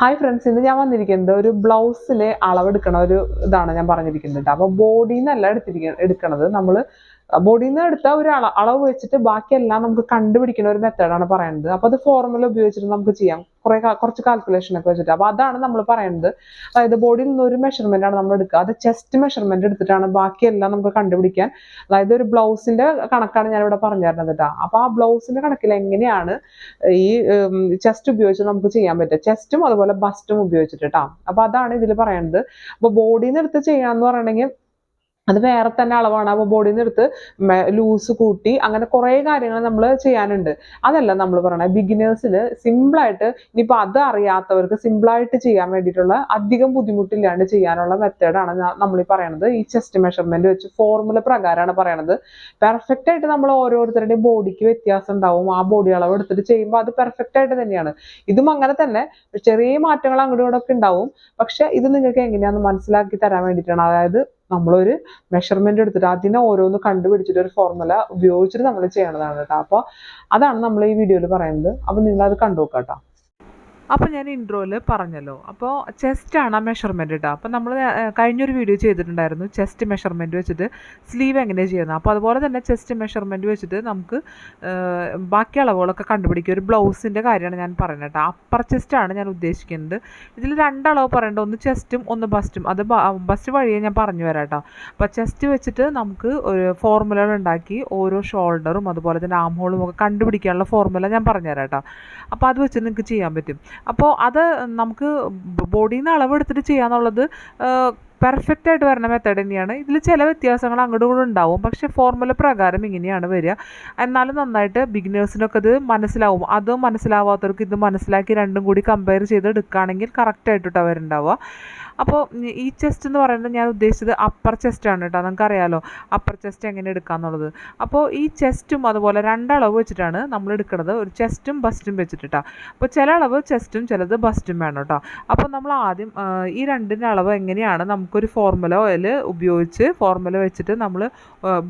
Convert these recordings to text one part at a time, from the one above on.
Hi friends ഇന്ന് ഞാൻ വന്നിരിക്കുന്നത് ഒരു ബ്ലൗസിലെ അളവെടുക്കണ ഒരു ഇതാണ് ഞാൻ പറഞ്ഞിരിക്കുന്നത്. അപ്പോൾ ബോഡിയിൽ നിന്നല്ല എടുത്തിരിക്ക എടുക്കണത്. നമ്മൾ ബോഡിയിൽ നിന്ന് എടുത്ത ഒരു അള അളവ് വെച്ചിട്ട് ബാക്കിയെല്ലാം നമുക്ക് കണ്ടുപിടിക്കുന്ന ഒരു മെത്തേഡാണ് പറയുന്നത് അപ്പൊ അത് ഫോർമുല ഉപയോഗിച്ചിട്ട് നമുക്ക് ചെയ്യാം. കുറെ കുറച്ച് കാൽക്കുലേഷൻ ഒക്കെ വെച്ചിട്ട്. അപ്പൊ അതാണ് നമ്മൾ പറയുന്നത് അതായത് ബോഡിയിൽ നിന്ന് ഒരു മെഷർമെന്റ് ആണ് നമ്മൾ എടുക്കുക. അത് ചെസ്റ്റ് മെഷർമെന്റ് എടുത്തിട്ടാണ് ബാക്കിയെല്ലാം നമുക്ക് കണ്ടുപിടിക്കാൻ. അതായത് ഒരു ബ്ലൗസിന്റെ കണക്കാണ് ഞാൻ ഇവിടെ പറഞ്ഞു തരുന്നത് കേട്ടോ അപ്പൊ ആ ബ്ലൗസിന്റെ കണക്കിൽ എങ്ങനെയാണ് ഈ ചെസ്റ്റ് ഉപയോഗിച്ച് നമുക്ക് ചെയ്യാൻ പറ്റുക? ചെസ്റ്റും അതുപോലെ ബസ്റ്റും ഉപയോഗിച്ചിട്ട് കേട്ടോ അപ്പൊ അതാണ് ഇതിൽ പറയുന്നത് അപ്പൊ ബോഡിയിൽ നിന്ന് എടുത്ത് ചെയ്യാന്ന് പറയണമെങ്കിൽ അത് വേറെ തന്നെ അളവാണ്. അപ്പോൾ ബോഡിയിൽ നിന്ന് എടുത്ത് ലൂസ് കൂട്ടി അങ്ങനെ കുറേ കാര്യങ്ങൾ നമ്മൾ ചെയ്യാനുണ്ട്. അതല്ല നമ്മൾ പറയണത് ബിഗിനേഴ്സിൽ സിമ്പിളായിട്ട് ഇനിയിപ്പോൾ അത് അറിയാത്തവർക്ക് സിമ്പിളായിട്ട് ചെയ്യാൻ വേണ്ടിയിട്ടുള്ള അധികം ബുദ്ധിമുട്ടില്ലാണ്ട് ചെയ്യാനുള്ള മെത്തേഡാണ് നമ്മൾ ഈ പറയണത്. ഈ ചെസ്റ്റ് മെഷർമെന്റ് വെച്ച് ഫോർമുല പ്രകാരമാണ് പറയണത്. പെർഫെക്റ്റ് ആയിട്ട് നമ്മൾ ഓരോരുത്തരുടെയും ബോഡിക്ക് വ്യത്യാസം ഉണ്ടാവും. ആ ബോഡി അളവ് എടുത്തിട്ട് ചെയ്യുമ്പോൾ അത് പെർഫെക്റ്റ് ആയിട്ട് തന്നെയാണ്. ഇതും അങ്ങനെ തന്നെ. ചെറിയ മാറ്റങ്ങൾ അങ്ങോട്ടും ഇങ്ങോട്ടൊക്കെ ഉണ്ടാവും. പക്ഷെ ഇത് നിങ്ങൾക്ക് എങ്ങനെയാണെന്ന് മനസ്സിലാക്കി തരാൻ വേണ്ടിയിട്ടാണ്. അതായത് നമ്മളൊരു മെഷർമെന്റ് എടുത്തിട്ട് അതിനെ ഓരോന്ന് കണ്ടുപിടിച്ചിട്ട് ഒരു ഫോർമുല ഉപയോഗിച്ചിട്ട് നമ്മൾ ചെയ്യണതാണ് കേട്ടോ അപ്പോൾ അതാണ് നമ്മൾ ഈ വീഡിയോയിൽ പറയുന്നത്. അപ്പോൾ നിങ്ങൾ അത് കണ്ടു നോക്കാം കേട്ടോ അപ്പോൾ ഞാൻ ഇൻട്രോയിൽ പറഞ്ഞല്ലോ. അപ്പോൾ ചെസ്റ്റാണ് ആ മെഷർമെന്റ് കേട്ടോ അപ്പോൾ നമ്മൾ കഴിഞ്ഞൊരു വീഡിയോ ചെയ്തിട്ടുണ്ടായിരുന്നു ചെസ്റ്റ് മെഷർമെന്റ് വെച്ചിട്ട്. സ്ലീവ് എങ്ങനെ ചെയ്യുന്നത് അപ്പോൾ അതുപോലെ തന്നെ ചെസ്റ്റ് മെഷർമെന്റ് വെച്ചിട്ട് നമുക്ക് ബാക്കി അളവുകളൊക്കെ കണ്ടുപിടിക്കുക. ഒരു ബ്ലൗസിന്റെ കാര്യമാണ് ഞാൻ പറയുന്നത് കേട്ടോ. അപ്പർ ചെസ്റ്റാണ് ഞാൻ ഉദ്ദേശിക്കുന്നത്. ഇതിൽ രണ്ടളവ് പറയേണ്ട. ഒന്ന് ചെസ്റ്റും ഒന്ന് ബസ്റ്റും അത് ബസ്റ്റ് വഴിയേ ഞാൻ പറഞ്ഞു തരാം കേട്ടോ. അപ്പോൾ ചെസ്റ്റ് വെച്ചിട്ട് നമുക്ക് ഒരു ഫോർമുലകൾ ഉണ്ടാക്കി. ഓരോ ഷോൾഡറും അതുപോലെ തന്നെ ആം ഹോളും ഒക്കെ കണ്ടുപിടിക്കാനുള്ള ഫോർമുല ഞാൻ പറഞ്ഞു തരാം കേട്ടോ. അപ്പോൾ അത് വെച്ച് നിങ്ങൾക്ക് ചെയ്യാൻ പറ്റും. അപ്പോൾ അത് നമുക്ക് ബോഡിയിൽ നിന്ന് അളവെടുത്തിട്ട് ചെയ്യാന്നുള്ളത് പെർഫെക്റ്റ് ആയിട്ട് വരുന്ന മെത്തേഡ് തന്നെയാണ്. ഇതിൽ ചില വ്യത്യാസങ്ങൾ അങ്ങോട്ടും ഇങ്ങോട്ടും ഉണ്ടാവും. പക്ഷേ ഫോർമുല പ്രകാരം ഇങ്ങനെയാണ് വരിക എന്നാലും നന്നായിട്ട് ബിഗിനേഴ്സിനൊക്കെ ഇത് മനസ്സിലാവും. അതും മനസ്സിലാവാത്തവർക്ക് ഇത് മനസ്സിലാക്കി രണ്ടും കൂടി കമ്പയർ ചെയ്ത് എടുക്കുകയാണെങ്കിൽ കറക്റ്റായിട്ടാണ് വരുന്നുണ്ടാവുക അപ്പോൾ ഈ ചെസ്റ്റ് എന്ന് പറയുന്നത് ഞാൻ ഉദ്ദേശിച്ചത് അപ്പർ ചെസ്റ്റ് ആണ് കേട്ടോ. നമുക്കറിയാലോ അപ്പർ ചെസ്റ്റ് എങ്ങനെ എടുക്കാന്നുള്ളത്. അപ്പോൾ ഈ ചെസ്റ്റും അതുപോലെ രണ്ടളവ് വെച്ചിട്ടാണ് നമ്മൾ എടുക്കുന്നത്. ഒരു ചെസ്റ്റും ബസ്റ്റും വെച്ചിട്ട് അപ്പോൾ ചില അളവ് ചെസ്റ്റും ചിലത് ബസ്റ്റും വേണം കേട്ടോ. അപ്പോൾ നമ്മൾ ആദ്യം ഈ രണ്ടിന്റെ അളവ് എങ്ങനെയാണ് നമുക്കൊരു ഫോർമുലയിൽ ഉപയോഗിച്ച് ഫോർമുല വെച്ചിട്ട് നമ്മൾ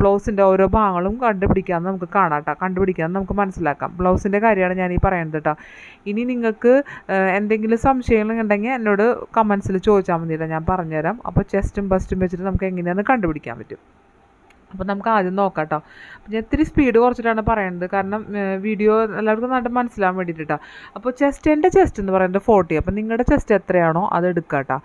ബ്ലൗസിന്റെ ഓരോ ഭാഗങ്ങളും കണ്ടുപിടിക്കാമെന്ന് നമുക്ക് കാണാം കേട്ടോ. കണ്ടുപിടിക്കാമെന്ന് നമുക്ക് മനസ്സിലാക്കാം. ബ്ലൗസിന്റെ കാര്യമാണ് ഞാൻ ഈ പറയുന്നത് കേട്ടോ. ഇനി നിങ്ങൾക്ക് എന്തെങ്കിലും സംശയങ്ങളുണ്ടെങ്കിൽ എന്നോട് കമൻസിൽ ചോദിച്ചാൽ കേട്ടോ ഞാൻ പറഞ്ഞുതരാം. അപ്പോൾ ചെസ്റ്റും ബസ്റ്റും വെച്ചിട്ട് നമുക്ക് എങ്ങനെയാണെന്ന് കണ്ടുപിടിക്കാൻ പറ്റും. അപ്പോൾ നമുക്ക് ആദ്യം നോക്കാം കേട്ടോ അപ്പോൾ ഞാൻ ഇത്തിരി സ്പീഡ് കുറച്ചിട്ടാണ് പറയുന്നത് കാരണം വീഡിയോ എല്ലാവർക്കും നല്ല മനസ്സിലാവാൻ വേണ്ടിയിട്ടാണ് അപ്പോൾ ചെസ്റ്റ് എന്റെ ചെസ്റ്റ് എന്ന് പറയുന്നത് ഫോർട്ടി അപ്പോൾ നിങ്ങളുടെ ചെസ്റ്റ് എത്രയാണോ അത് എടുക്കുക കേട്ടോ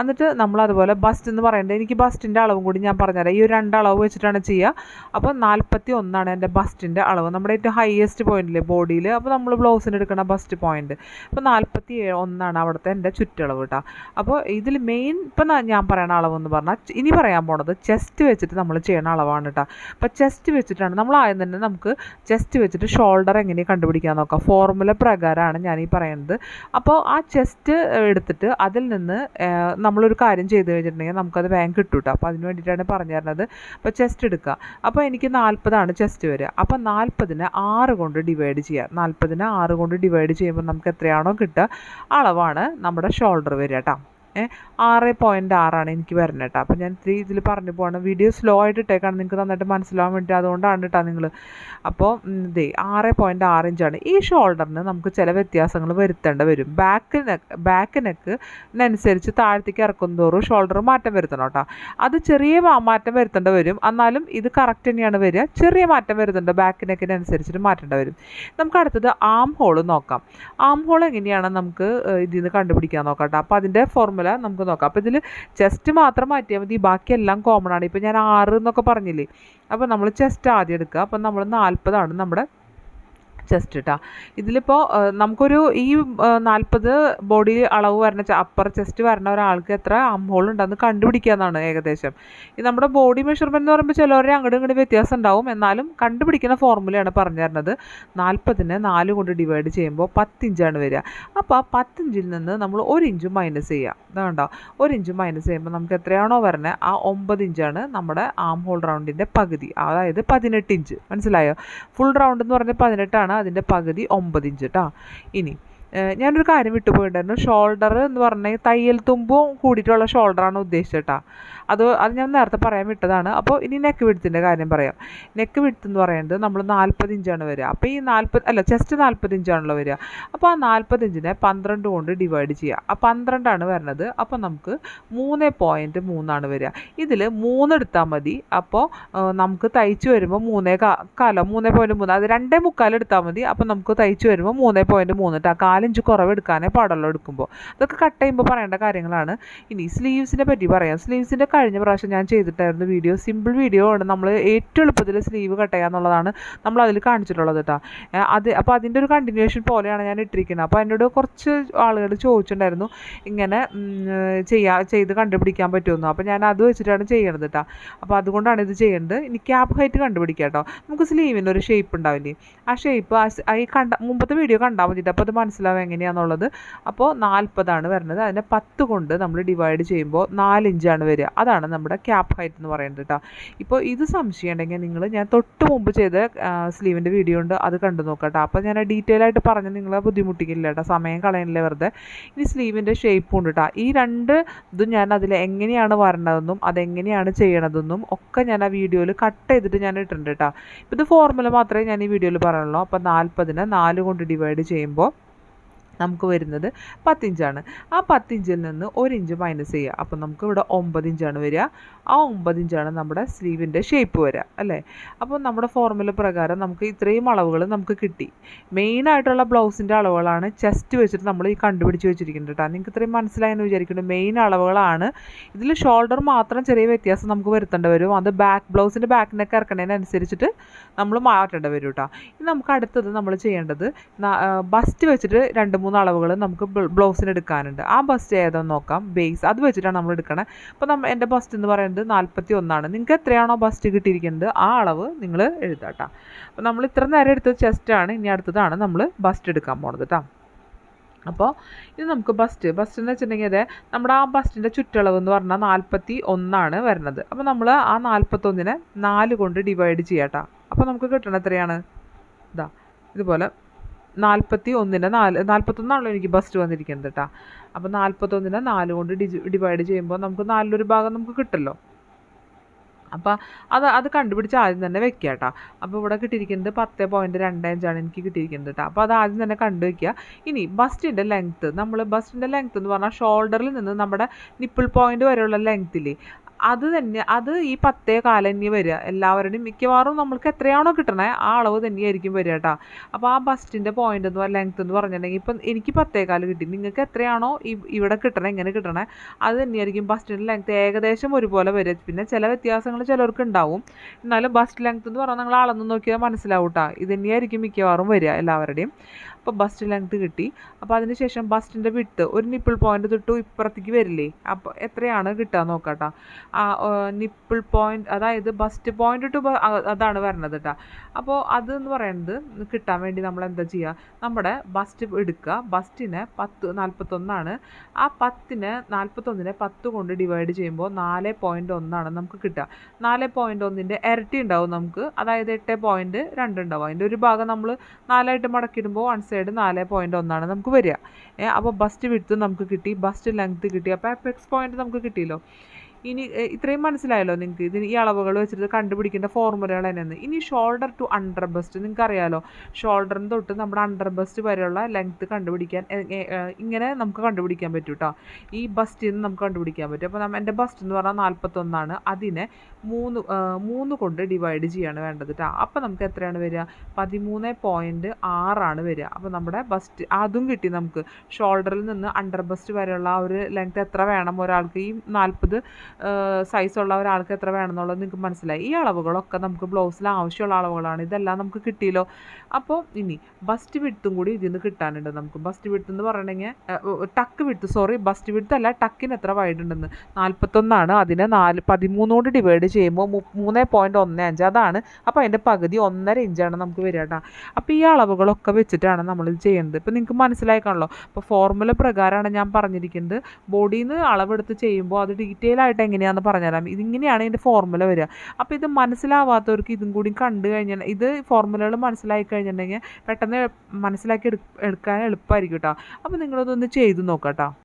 എന്നിട്ട് നമ്മൾ അതുപോലെ ബസ്റ്റ് എന്ന് പറയുന്നത് എനിക്ക് ബസ്റ്റിന്റെ അളവും കൂടി ഞാൻ പറഞ്ഞുതരാം. ഈ ഒരു രണ്ട് അളവ് വെച്ചിട്ടാണ് ചെയ്യുക അപ്പോൾ നാൽപ്പത്തി ഒന്നാണ് എന്റെ ബസ്റ്റിന്റെ അളവ്. നമ്മുടെ ഏറ്റവും ഹയസ്റ്റ് പോയിന്റിലെ ബോഡിയിൽ അപ്പോൾ നമ്മൾ ബ്ലൗസിന് എടുക്കുന്ന ബസ്റ്റ് പോയിന്റ് അപ്പോൾ നാൽപ്പത്തി ഒന്നാണ് അവിടുത്തെ എന്റെ ചുറ്റളവ് കേട്ടോ അപ്പോൾ ഇതിൽ മെയിൻ ഇപ്പം ഞാൻ പറയണ അളവെന്ന് പറഞ്ഞാൽ ഇനി പറയാൻ പോണത് ചെസ്റ്റ് വെച്ചിട്ട് നമ്മൾ ചെയ്യണ അളവാണ്. കേട്ടോ അപ്പോൾ ചെസ്റ്റ് വെച്ചിട്ടാണ്. നമ്മൾ ആദ്യം തന്നെ നമുക്ക് ചെസ്റ്റ് വെച്ചിട്ട് ഷോൾഡർ എങ്ങനെ കണ്ടുപിടിക്കാൻ നോക്കാം. ഫോർമുല പ്രകാരമാണ് ഞാൻ ഈ പറയുന്നത്. അപ്പോൾ ആ ചെസ്റ്റ് എടുത്തിട്ട് അതിൽ നിന്ന് നമ്മളൊരു കാര്യം ചെയ്ത് കഴിഞ്ഞിട്ടുണ്ടെങ്കിൽ നമുക്കത് വേഗം കിട്ടും കേട്ടോ അപ്പോൾ അതിന് വേണ്ടിയിട്ടാണ് പറഞ്ഞു തരുന്നത്. അപ്പോൾ ചെസ്റ്റ് എടുക്കുക. അപ്പോൾ എനിക്ക് നാൽപ്പതാണ് ചെസ്റ്റ് വരിക. അപ്പോൾ നാൽപ്പതിനെ ആറ് കൊണ്ട് ഡിവൈഡ് ചെയ്യുക. നാൽപ്പതിനെ ആറ് കൊണ്ട് ഡിവൈഡ് ചെയ്യുമ്പോൾ നമുക്ക് എത്രയാണോ കിട്ടുക? അളവാണ് നമ്മുടെ ഷോൾഡർ വരിക കേട്ടോ ആറ് പോയിന്റ് ആറാണ് എനിക്ക് വരുന്നത് കേട്ടോ. അപ്പോൾ ഞാൻ ഇത്തിരി ഇതിൽ പറഞ്ഞു പോകണം വീഡിയോ സ്ലോ ആയിട്ട് ഇട്ടേക്കാണ്. നിങ്ങൾക്ക് നന്നായിട്ട് മനസ്സിലാവാൻ വേണ്ടി അതുകൊണ്ടാണ് കേട്ടോ നിങ്ങൾ അപ്പോൾ ഇതേ ആറ് പോയിന്റ് ആറ് ഇഞ്ചാണ്. ഈ ഷോൾഡറിന് നമുക്ക് ചില വ്യത്യാസങ്ങൾ വരുത്തേണ്ട വരും. ബാക്ക് നെക്ക് ബാക്ക് നെക്കിനനുസരിച്ച് താഴത്തേക്ക് ഇറക്കും തോറും ഷോൾഡർ മാറ്റം വരുത്തണം കേട്ടോ. അത് ചെറിയ മാറ്റം വരുത്തേണ്ട വരും. എന്നാലും ഇത് കറക്റ്റ് തന്നെയാണ് വരിക. ചെറിയ മാറ്റം വരുന്നുണ്ട് ബാക്ക് നെക്കിനനുസരിച്ചിട്ട് മാറ്റേണ്ടി വരും. നമുക്ക് അടുത്തത് ആം ഹോൾ നോക്കാം. ആം ഹോൾ എങ്ങനെയാണ് നമുക്ക് ഇതിൽ നിന്ന് കണ്ടുപിടിക്കാൻ നോക്കാം കേട്ടോ. അപ്പോൾ അതിന്റെ ഫോർമുല നമുക്ക് നോക്കാം. അപ്പോൾ ഇതിൽ ചെസ്റ്റ് മാത്രം മാറ്റിയാൽ മതി. ബാക്കിയെല്ലാം കോമൺ ആണ്. ഇപ്പോൾ ഞാൻ ആറ് എന്നൊക്കെ പറഞ്ഞില്ലേ? അപ്പോൾ നമ്മൾ ചെസ്റ്റ് ആദ്യം എടുക്കുക. അപ്പോൾ നമ്മൾ നാൽപ്പതാണ് നമ്മുടെ ചെസ്റ്റ് കേട്ടോ ഇതിലിപ്പോൾ നമുക്കൊരു ഈ നാൽപ്പത് ബോഡി അളവ് വരണ അപ്പർ ചെസ്റ്റ് വരണ ഒരാൾക്ക് എത്ര അംഹോൾ ഉണ്ടെന്ന് കണ്ടുപിടിക്കാന്നാണ് ഏകദേശം. ഈ നമ്മുടെ ബോഡി മെഷർമെന്റ് എന്ന് പറയുമ്പോൾ ചിലവരെ അങ്ങോട്ടും ഇങ്ങോട്ടും വ്യത്യാസം ഉണ്ടാവും. എന്നാലും കണ്ടുപിടിക്കുന്ന ഫോർമുലയാണ് പറഞ്ഞു തരുന്നത്. നാൽപ്പതിനെ നാല് കൊണ്ട് ഡിവൈഡ് ചെയ്യുമ്പോൾ പത്തിഞ്ചാണ് വരിക. അപ്പോൾ ആ പത്തിഞ്ചിൽ നിന്ന് നമ്മൾ ഒരു ഇഞ്ച് മൈനസ് ചെയ്യുക ഇതാണ്ടോ ഒരു ഇഞ്ച് മൈനസ് ചെയ്യുമ്പോൾ നമുക്ക് എത്രയാണോ വരണേ? ആ ഒമ്പത് ഇഞ്ചാണ് നമ്മുടെ ആം ഹോൾ റൗണ്ടിന്റെ പകുതി. അതായത് പതിനെട്ട് ഇഞ്ച്. മനസ്സിലായോ? ഫുൾ റൗണ്ട് എന്ന് പറഞ്ഞാൽ പതിനെട്ടാണ്. അതിന്റെ പകുതി ഒമ്പത് ഇഞ്ച് കേട്ടോ ഇനി ഞാനൊരു കാര്യം വിട്ടുപോയിട്ടുണ്ടായിരുന്നു. ഷോൾഡർ എന്ന് പറഞ്ഞാൽ തയ്യൽ തുമ്പും കൂടിയിട്ടുള്ള ഷോൾഡറാണ് ഉദ്ദേശിച്ചത് കേട്ടോ അത് അത് ഞാൻ നേരത്തെ പറയാൻ വിട്ടതാണ്. അപ്പോൾ ഇനി നെക്ക് വിടുത്തിന്റെ കാര്യം പറയാം. നെക്ക് വിടുത്ത് എന്ന് പറയുന്നത് നമ്മൾ നാൽപ്പത് ഇഞ്ചാണ് വരിക. അപ്പോൾ ഈ നാൽപ്പത് അല്ല ചെസ്റ്റ് നാൽപ്പത് ഇഞ്ചാണല്ലോ വരിക. അപ്പോൾ ആ നാൽപ്പത് ഇഞ്ചിനെ പന്ത്രണ്ട് കൊണ്ട് ഡിവൈഡ് ചെയ്യുക. ആ പന്ത്രണ്ടാണ് വരുന്നത് അപ്പോൾ നമുക്ക് മൂന്ന് പോയിന്റ് മൂന്നാണ് വരിക. ഇതിൽ മൂന്നെടുത്താൽ മതി. അപ്പോൾ നമുക്ക് തയ്ച്ച് വരുമ്പോൾ മൂന്നേ കാലം മൂന്നേ പോയിന്റ് മൂന്ന് അത് രണ്ടേ മുക്കാൽ എടുത്താൽ മതി. അപ്പോൾ നമുക്ക് തയ്ച്ച് വരുമ്പോൾ മൂന്നേ പോയിന്റ് മൂന്ന് കാലിഞ്ച് കുറവ് എടുക്കാനേ പാടുള്ളൂ എടുക്കുമ്പോൾ അതൊക്കെ കട്ട് ചെയ്യുമ്പോൾ പറയേണ്ട കാര്യങ്ങളാണ്. ഇനി സ്ലീവ്സിനെ പറ്റി പറയാം. സ്ലീവ്സിന്റെ കഴിഞ്ഞ പ്രാവശ്യം ഞാൻ ചെയ്തിട്ടായിരുന്നു വീഡിയോ സിമ്പിൾ വീഡിയോ ആണ്. നമ്മൾ ഏറ്റവും എളുപ്പത്തിൽ സ്ലീവ് കട്ട് ചെയ്യുക എന്നുള്ളതാണ് നമ്മൾ അതിൽ കാണിച്ചിട്ടുള്ളത് കേട്ടോ അത് അപ്പോൾ അതിന്റെ ഒരു കണ്ടിന്യൂഷൻ പോലെയാണ് ഞാൻ ഇട്ടിരിക്കുന്നത്. അപ്പോൾ എന്നോട് കുറച്ച് ആളുകൾ ചോദിച്ചിട്ടുണ്ടായിരുന്നു ഇങ്ങനെ ചെയ്യാ ചെയ്ത് കണ്ടുപിടിക്കാൻ പറ്റുമെന്ന് അപ്പോൾ ഞാൻ അത് വെച്ചിട്ടാണ് ചെയ്യണത് കേട്ടോ അപ്പോൾ അതുകൊണ്ടാണ് ഇത് ചെയ്യേണ്ടത് ഇനി ക്യാപ് ഹൈറ്റ് കണ്ടുപിടിക്കാം കേട്ടോ നമുക്ക് സ്ലീവിന് ഒരു ഷേപ്പ് ഉണ്ടാവില്ലേ? ആ ഷേപ്പ് ആ ഈ കണ്ട മുമ്പത്തെ വീഡിയോ കണ്ടാൽ മതിയിട്ട് അപ്പോൾ അത് മനസ്സിലാവും എങ്ങനെയാണെന്നുള്ളത് അപ്പോൾ നാൽപ്പതാണ് വരുന്നത്. അതിനെ പത്ത് കൊണ്ട് നമ്മൾ ഡിവൈഡ് ചെയ്യുമ്പോൾ നാലിഞ്ചാണ് വരിക. അതാണ് നമ്മുടെ ക്യാപ് ഹൈറ്റ് എന്ന് പറയുന്നത് കേട്ടോ ഇപ്പോൾ ഇത് സംശയമുണ്ടെങ്കിൽ നിങ്ങൾ ഞാൻ തൊട്ട് മുമ്പ് ചെയ്ത സ്ലീവിന്റെ വീഡിയോ ഉണ്ട്. അത് കണ്ടു നോക്കാം അപ്പോൾ ഞാൻ ഡീറ്റെയിൽ ആയിട്ട് പറഞ്ഞ് നിങ്ങളെ ബുദ്ധിമുട്ടിക്കില്ല കേട്ടോ സമയം കളയണില്ല വെറുതെ. ഇനി സ്ലീവിന്റെ ഷേപ്പും ഉണ്ട് കേട്ടോ ഈ രണ്ട് ഇതും ഞാൻ അതിൽ എങ്ങനെയാണ് വരണതെന്നും അതെങ്ങനെയാണ് ചെയ്യണതെന്നും ഒക്കെ ഞാൻ ആ വീഡിയോയിൽ കട്ട് ചെയ്തിട്ട് ഞാൻ ഇട്ടിട്ടുണ്ട് കേട്ടോ ഇപ്പോൾ ഇത് ഫോർമുല മാത്രമേ ഞാൻ ഈ വീഡിയോയിൽ പറയുള്ളൂ അപ്പോൾ നാൽപ്പതിനെ നാല് കൊണ്ട് ഡിവൈഡ് ചെയ്യുമ്പോൾ നമുക്ക് വരുന്നത് പത്തിഞ്ചാണ്. ആ പത്തിഞ്ചിൽ നിന്ന് ഒരു ഇഞ്ച് മൈനസ് ചെയ്യുക. അപ്പം നമുക്ക് ഇവിടെ ഒമ്പത് ഇഞ്ചാണ് വരിക. ആ ഒമ്പത് ഇഞ്ചാണ് നമ്മുടെ സ്ലീവിന്റെ ഷേപ്പ് വരിക അല്ലേ? അപ്പോൾ നമ്മുടെ ഫോർമുല പ്രകാരം നമുക്ക് ഇത്രയും അളവുകൾ നമുക്ക് കിട്ടി. മെയിനായിട്ടുള്ള ബ്ലൗസിന്റെ അളവുകളാണ് ചെസ്റ്റ് വെച്ചിട്ട് നമ്മൾ ഈ കണ്ടുപിടിച്ച് വെച്ചിരിക്കുന്നത് കേട്ടോ നിങ്ങൾക്ക് ഇത്രയും മനസ്സിലായെന്ന് വിചാരിക്കുന്നു. മെയിൻ അളവുകളാണ്. ഇതിൽ ഷോൾഡർ മാത്രം ചെറിയ വ്യത്യാസം നമുക്ക് വരുത്തേണ്ടി വരും. അത് ബാക്ക് ബ്ലൗസിന്റെ ബാക്കിനൊക്കെ ഇറക്കണതിനനുസരിച്ചിട്ട് നമ്മൾ മാറ്റേണ്ടി വരും കേട്ടോ ഇനി നമുക്ക് അടുത്തത് നമ്മൾ ചെയ്യേണ്ടത് ബസ്റ്റ് വെച്ചിട്ട് രണ്ട് അളവുകൾ നമുക്ക് ബ്ലൗസിന് എടുക്കാനുണ്ട്. ആ ബസ്റ്റ് ഏതാന്ന് നോക്കാം. ബേസ് അത് വെച്ചിട്ടാണ് നമ്മൾ എടുക്കണത് അപ്പോൾ നമ്മൾ എന്റെ ബസ്റ്റ് എന്ന് പറയുന്നത് നാൽപ്പത്തി ഒന്നാണ് നിങ്ങൾക്ക് എത്രയാണോ ബസ്റ്റ് കിട്ടിയിരിക്കുന്നത് ആ അളവ് നിങ്ങൾ എഴുതാട്ടോ അപ്പോൾ നമ്മൾ ഇത്ര നേരം എടുത്തത് ചെസ്റ്റാണ് ഇനി അടുത്തതാണ് നമ്മൾ ബസ്റ്റ് എടുക്കാൻ പോണത് കേട്ടോ അപ്പോൾ ഇത് നമുക്ക് ബസ്റ്റ് ബസ്റ്റ് എന്ന് വെച്ചിട്ടുണ്ടെങ്കിൽ അതെ നമ്മുടെ ആ ബസ്റ്റിന്റെ ചുറ്റളവ് എന്ന് പറഞ്ഞാൽ നാൽപ്പത്തി ഒന്നാണ് വരുന്നത്. അപ്പോൾ നമ്മൾ ആ നാൽപ്പത്തൊന്നിനെ നാല് കൊണ്ട് ഡിവൈഡ് ചെയ്യാം കേട്ടോ അപ്പോൾ നമുക്ക് കിട്ടണ എത്രയാണ്? ഇതാ ഇതുപോലെ നാൽപ്പത്തി ഒന്നിന് നാല് നാൽപ്പത്തൊന്നാണല്ലോ എനിക്ക് ബസ്റ്റ് വന്നിരിക്കുന്നത് കേട്ടോ അപ്പോൾ നാൽപ്പത്തൊന്നിനെ നാല് കൊണ്ട് ഡിവൈഡ് ചെയ്യുമ്പോൾ നമുക്ക് നാലിലൊരു ഭാഗം നമുക്ക് കിട്ടല്ലോ. അപ്പോൾ അത് അത് കണ്ടുപിടിച്ച് ആദ്യം തന്നെ വെക്കുക കേട്ടോ അപ്പോൾ ഇവിടെ കിട്ടിയിരിക്കുന്നത് പത്ത് പോയിന്റ് രണ്ട് അഞ്ചാണ് എനിക്ക് കിട്ടിയിരിക്കുന്നത് കേട്ടോ അപ്പോൾ അത് ആദ്യം തന്നെ കണ്ടു വെക്കുക ഇനി ബസ്റ്റിന്റെ ലെങ്ത്ത് നമ്മൾ ബസ്റ്റിന്റെ ലെങ്ത്ത് എന്ന് പറഞ്ഞാൽ ഷോൾഡറിൽ നിന്ന് നമ്മുടെ നിപ്പിൾ പോയിന്റ് വരെയുള്ള ലെങ്ത്തിൽ അത് തന്നെ അത് ഈ പത്തേ കാലം തന്നെ വരിക. എല്ലാവരുടെയും മിക്കവാറും നമ്മൾക്ക് എത്രയാണോ കിട്ടണേ ആ അളവ് തന്നെയായിരിക്കും വരിക കേട്ടോ അപ്പോൾ ആ ബസ്റ്റിന്റെ പോയിന്റ് എന്ന് ലെങ്ത് എന്ന് പറഞ്ഞിട്ടുണ്ടെങ്കിൽ ഇപ്പം എനിക്ക് പത്തേ പത്തേകാൽ കിട്ടി. നിങ്ങൾക്ക് എത്രയാണോ ഇവിടെ കിട്ടണേ ഇങ്ങനെ കിട്ടണേ അത് തന്നെയായിരിക്കും ബസ്റ്റിന്റെ ലെങ്ത് ഏകദേശം ഒരുപോലെ വരിക. പിന്നെ ചില വ്യത്യാസങ്ങൾ ചിലർക്ക് ഉണ്ടാവും. എന്നാലും ബസ്റ്റ് ലെങ്ത് എന്ന് പറഞ്ഞാൽ നിങ്ങൾ അളന്ന് നോക്കിയാൽ മനസ്സിലാവും കേട്ടോ ഇത് തന്നെയായിരിക്കും മിക്കവാറും വരിക എല്ലാവരുടെയും. അപ്പോൾ ബസ്റ്റ് ലെങ്ത് കിട്ടി. അപ്പോൾ അതിനുശേഷം ബസ്റ്റിന്റെ വിട്ട് ഒരു നിപ്പിൾ പോയിന്റ് തൊട്ട് ഇപ്പുറത്തേക്ക് വരില്ലേ? അപ്പോൾ എത്രയാണ് കിട്ടുക നോക്കാട്ടോ? ആ നിപ്പിൾ പോയിന്റ് അതായത് ബസ്റ്റ് പോയിന്റ് ടു അതാണ് വരണത് കേട്ടോ അപ്പോൾ അത് എന്ന് പറയുന്നത് കിട്ടാൻ വേണ്ടി നമ്മൾ എന്താ ചെയ്യുക നമ്മുടെ ബസ്റ്റ് എടുക്കുക ബസ്റ്റിനെ പത്ത് നാൽപ്പത്തൊന്നാണ് ആ പത്തിന് നാൽപ്പത്തൊന്നിനെ പത്ത് കൊണ്ട് ഡിവൈഡ് ചെയ്യുമ്പോൾ നാല് പോയിന്റ് ഒന്നാണ് നമുക്ക് കിട്ടുക. നാല് പോയിന്റ് ഒന്നിന്റെ ഇരട്ടി ഉണ്ടാവും നമുക്ക്. അതായത് എട്ട് പോയിന്റ് രണ്ട് ഉണ്ടാവും. അതിന്റെ ഒരു ഭാഗം നമ്മൾ നാലായിട്ട് മടക്കിയിടുമ്പോൾ വൺ സൈഡ് നാല് പോയിന്റ് ഒന്നാണ് നമുക്ക് വരിക. അപ്പോൾ ബസ്റ്റ് വിടുത്ത് നമുക്ക് കിട്ടി ബസ്റ്റ് ലെങ്ത് കിട്ടി. അപ്പോൾ അപ്പെക്സ് പോയിന്റ് നമുക്ക് കിട്ടിയല്ലോ. ഇനി ഇത്രയും മനസ്സിലായല്ലോ നിങ്ങൾക്ക് ഇതിന് ഈ അളവുകൾ വെച്ചിട്ട് കണ്ടുപിടിക്കേണ്ട ഫോർമുലകൾ തന്നെയാണ്. ഇനി ഷോൾഡർ ടു അണ്ടർ ബസ്റ്റ് നിങ്ങൾക്ക് അറിയാലോ ഷോൾഡറിന് തൊട്ട് നമ്മുടെ അണ്ടർ ബസ്റ്റ് വരെയുള്ള ലെങ്ത് കണ്ടുപിടിക്കാൻ ഇങ്ങനെ നമുക്ക് കണ്ടുപിടിക്കാൻ പറ്റും കേട്ടോ ഈ ബസ്റ്റിൽ നിന്ന് നമുക്ക് കണ്ടുപിടിക്കാൻ പറ്റും. അപ്പോൾ എന്റെ ബസ്റ്റ് എന്ന് പറഞ്ഞാൽ നാൽപ്പത്തൊന്നാണ് അതിനെ മൂന്ന് മൂന്ന് കൊണ്ട് ഡിവൈഡ് ചെയ്യാണ് വേണ്ടത് കേട്ടോ അപ്പോൾ നമുക്ക് എത്രയാണ് വരിക? പതിമൂന്ന് പോയിന്റ് ആറാണ് വരിക. അപ്പോൾ നമ്മുടെ ബസ്റ്റ് അതും കിട്ടി നമുക്ക്. ഷോൾഡറിൽ നിന്ന് അണ്ടർ ബസ്റ്റ് വരെയുള്ള ആ ഒരു ലെങ്ത് എത്ര വേണം ഒരാൾക്ക്? ഈ നാൽപ്പത് സൈസുള്ള ഒരാൾക്ക് എത്ര വേണമെന്നുള്ളത് നിങ്ങൾക്ക് മനസ്സിലായി. ഈ അളവുകളൊക്കെ നമുക്ക് ബ്ലൗസിൽ ആവശ്യമുള്ള അളവുകളാണ്. ഇതെല്ലാം നമുക്ക് കിട്ടിയല്ലോ. അപ്പോൾ ഇനി ബസ്റ്റ് വിട്ടും കൂടി ഇതിൽ നിന്ന് കിട്ടാനുണ്ട് നമുക്ക്. ബസ്റ്റ് വിട്ട് എന്ന് പറയണമെങ്കിൽ ടക്ക് വിട്ട് സോറി ബസ്റ്റ് വിട്ട് അല്ല ടക്കിന് എത്ര വൈഡ് ഉണ്ടെന്ന്. നാൽപ്പത്തൊന്നാണ് അതിനെ നാല് പതിമൂന്നോട് ഡിവൈഡ് ചെയ്യുമ്പോൾ മൂന്ന് പോയിന്റ് ഒന്ന് അഞ്ച്. അതാണ്. അപ്പോൾ അതിന്റെ പകുതി ഒന്നര ഇഞ്ചാണ് നമുക്ക് വരിക കേട്ടോ അപ്പോൾ ഈ അളവുകളൊക്കെ വെച്ചിട്ടാണ് നമ്മൾ ചെയ്യുന്നത് ഇപ്പോൾ നിങ്ങൾക്ക് മനസ്സിലായിക്കാണല്ലോ. അപ്പോൾ ഫോർമുല പ്രകാരമാണ് ഞാൻ പറഞ്ഞിരിക്കുന്നത് ബോഡിയിൽ നിന്ന് അളവെടുത്ത് ചെയ്യുമ്പോൾ അത് ഡീറ്റെയിൽ ആയിട്ട് ആയിട്ട് എങ്ങനെയാണെന്ന് പറഞ്ഞുതരാം. ഇതിങ്ങനെയാണ് ഇതിന്റെ ഫോർമുല വരിക. അപ്പോൾ ഇത് മനസ്സിലാവാത്തവർക്ക് ഇതും കൂടി കണ്ടു കഴിഞ്ഞാൽ ഇത് ഫോർമുലകൾ മനസ്സിലാക്കി കഴിഞ്ഞിട്ടുണ്ടെങ്കിൽ പെട്ടെന്ന് മനസ്സിലാക്കി എടുക്കാൻ എളുപ്പമായിരിക്കും കേട്ടോ അപ്പോൾ നിങ്ങളതൊന്ന് ചെയ്ത് നോക്കാം കേട്ടോ